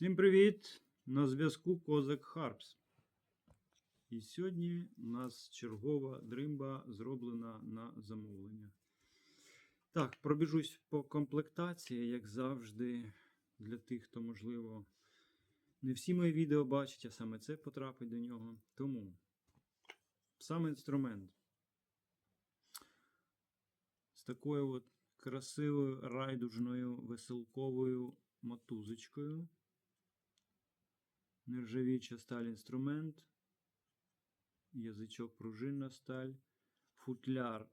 Всім привіт! На зв'язку Козак Харпс. І сьогодні у нас чергова дримба зроблена на замовлення. Так, пробіжусь по комплектації, як завжди, для тих, хто, можливо, не всі мої відео бачить, а саме це потрапить до нього. Тому сам інструмент з такою от красивою райдужною веселковою мотузочкою. Нержавіча сталь інструмент, язичок пружинна сталь, футляр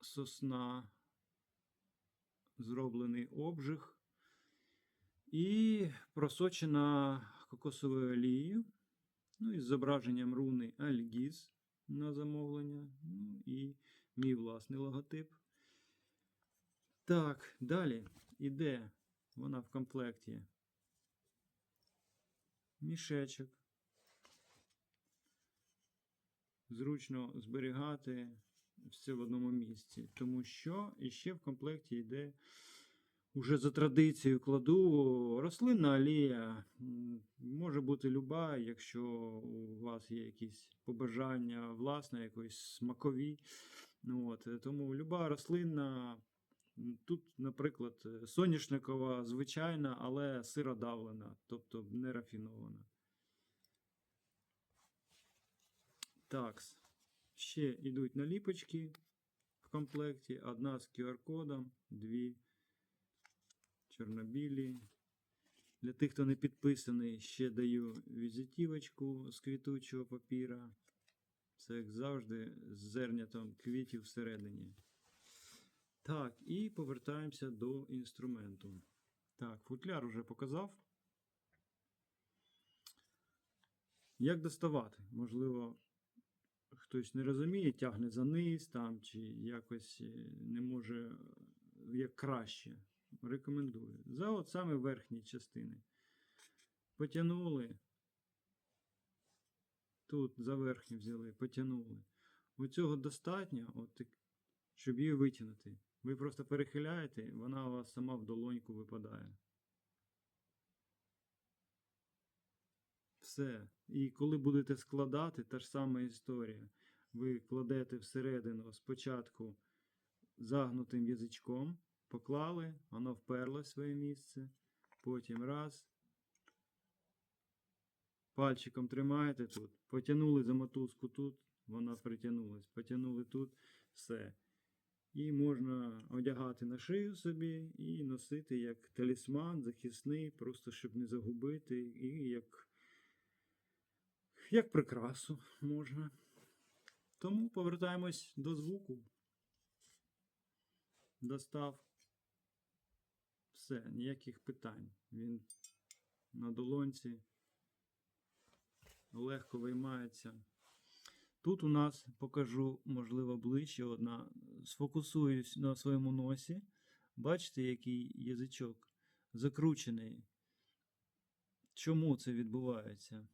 сосна, зроблений обжиг і просочена кокосовою олією, ну і з зображенням руни Альгіз на замовлення, ну і мій власний логотип. Так, далі іде вона в комплекті мішечок. Зручно зберігати все в одному місці. Тому що іще в комплекті йде, уже за традицією кладу рослинна олія. Може бути люба, якщо у вас є якісь побажання власне, якоїсь смакові. Ну, от, тому люба рослинна. Тут, наприклад, е, соняшникова звичайна, але сиродавлена, тобто не рафінована. Так, ще йдуть наліпочки в комплекті. Одна з QR-кодом, дві чорнобілі. Для тих, хто не підписаний, ще даю візитівочку з квітучого папіра. Це, як завжди, з зернятом квітів всередині. Так, і повертаємося до інструменту. Так, футляр вже показав. Як доставати? Можливо, хтось не розуміє, тягне за низ там, чи якось е, не може е, як краще. Рекомендую. За от саме верхні частини. Потягнули. Тут за верхню взяли, потягнули. У цього достатньо, от, щоб її витягнути. Ви просто перехиляєте, вона у вас сама в долоньку випадає. Все. І коли будете складати, та ж сама історія. Ви кладете всередину спочатку загнутим язичком, поклали, воно вперло в своє місце. Потім раз. Пальчиком тримаєте тут, потягнули за мотузку тут, вона притягнулась. Потягнули тут, все. І можна одягати на шию собі і носити як талісман, захисний, просто щоб не загубити, і як, як прикрасу можна. Тому повертаємось до звуку. Достав. Все, ніяких питань. Він на долонці легко виймається. Тут у нас покажу, можливо, ближче одна. Сфокусуюсь на своєму носі. Бачите, який язичок закручений. Чому це відбувається?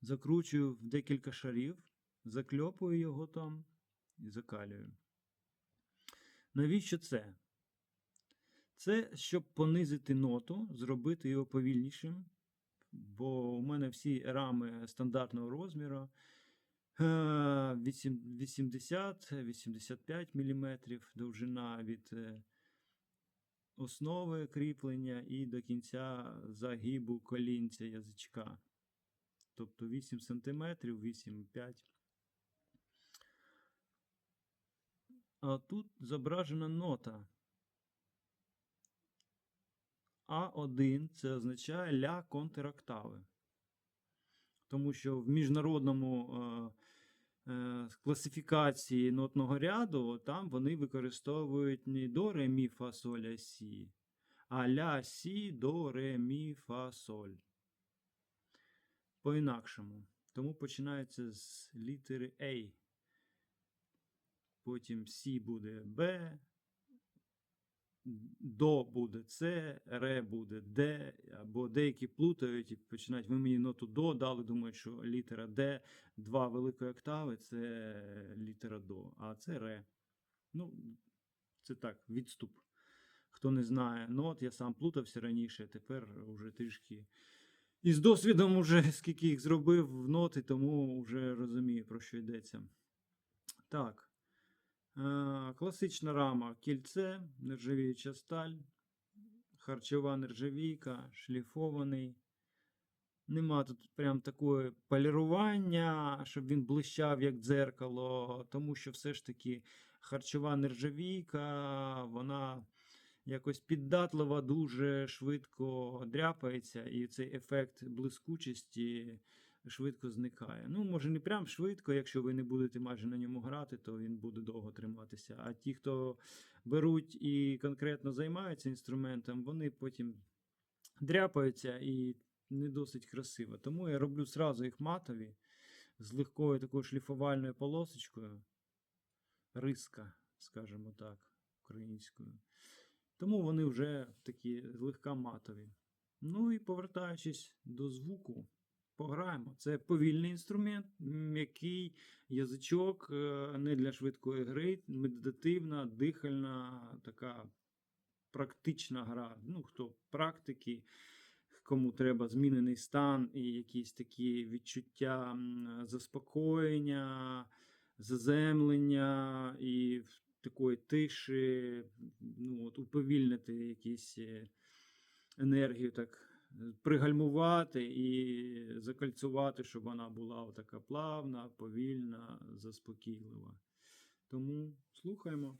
Закручую в декілька шарів, закльопую його там і закалюю. Навіщо це? Це щоб понизити ноту, зробити його повільнішим бо у мене всі рами стандартного розміру 80-85 мм довжина від е, основи кріплення і до кінця загибу колінця язичка. Тобто 8 см, 8,5 А тут зображена нота. А1 це означає ля контроктави. Тому що в міжнародному е, е, класифікації нотного ряду там вони використовують не до ре мі фа соль ля сі, а ля сі до ре мі фа соль. По-інакшому. Тому починається з літери А. Потім Сі буде Б, до буде С, ре буде Д, або деякі плутають і починають. Ви мені ноту до дали, думають, що літера Д, два великої октави це літера до, а це ре. Ну, це так, відступ. Хто не знає нот, я сам плутався раніше, тепер вже трішки. І з досвідом, уже скільки їх зробив в ноти, тому вже розумію, про що йдеться. Так. Е, класична рама кільце, нержавіюча сталь, харчова нержавійка, шліфований. Нема тут прям такої полірування, щоб він блищав як дзеркало, тому що все ж таки харчова нержавійка, вона якось піддатлива, дуже швидко дряпається, і цей ефект блискучості швидко зникає. Ну, може, не прям швидко, якщо ви не будете майже на ньому грати, то він буде довго триматися. А ті, хто беруть і конкретно займаються інструментом, вони потім дряпаються і не досить красиво. Тому я роблю зразу їх матові з легкою такою шліфувальною полосочкою. Риска, скажімо так, українською. Тому вони вже такі злегка матові. Ну і повертаючись до звуку, пограємо. Це повільний інструмент, м'який язичок, е, не для швидкої гри, медитативна, дихальна, така практична гра. Ну, хто практики, кому треба змінений стан і якісь такі відчуття заспокоєння, заземлення і такої тиші, ну, от уповільнити якісь е, енергію, так пригальмувати і закальцювати, щоб вона була така плавна, повільна, заспокійлива. Тому слухаємо.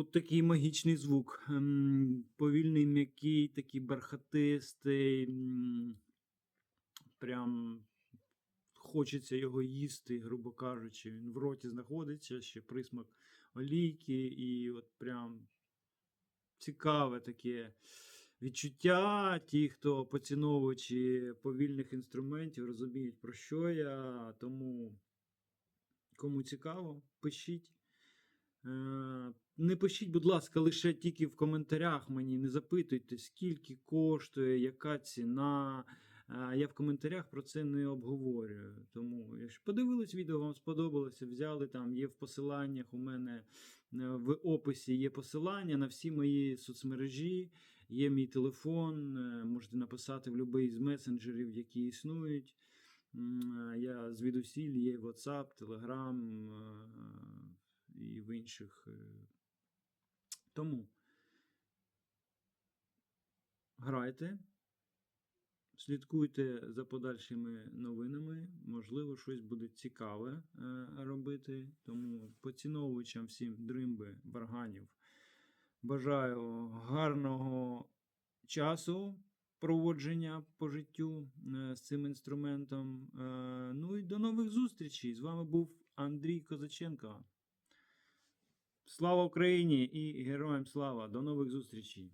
От такий магічний звук. Ем, Повільний, м'який, такий бархатистий. Прям хочеться його їсти, грубо кажучи. Він в роті знаходиться, ще присмак олійки, і от прям цікаве таке відчуття. Ті, хто поціновувачі повільних інструментів, розуміють, про що я. Тому, кому цікаво, пишіть. Не пишіть, будь ласка, лише тільки в коментарях мені. Не запитуйте, скільки коштує, яка ціна. Я в коментарях про це не обговорюю. Тому, якщо подивились відео, вам сподобалося, взяли там, є в посиланнях. У мене е, в описі є посилання на всі мої соцмережі, є мій телефон. е, Можете написати в будь-який з месенджерів, які існують. Я звідусіль є WhatsApp, Telegram е, і в інших. Тому грайте, слідкуйте за подальшими новинами. Можливо, щось буде цікаве е, робити. Тому поціновувачам всім дримби, барганів. Бажаю гарного часу проводження по життю е, з цим інструментом. Е, Ну і до нових зустрічей. З вами був Андрій Козаченко. Слава Україні і героям слава! До нових зустрічей!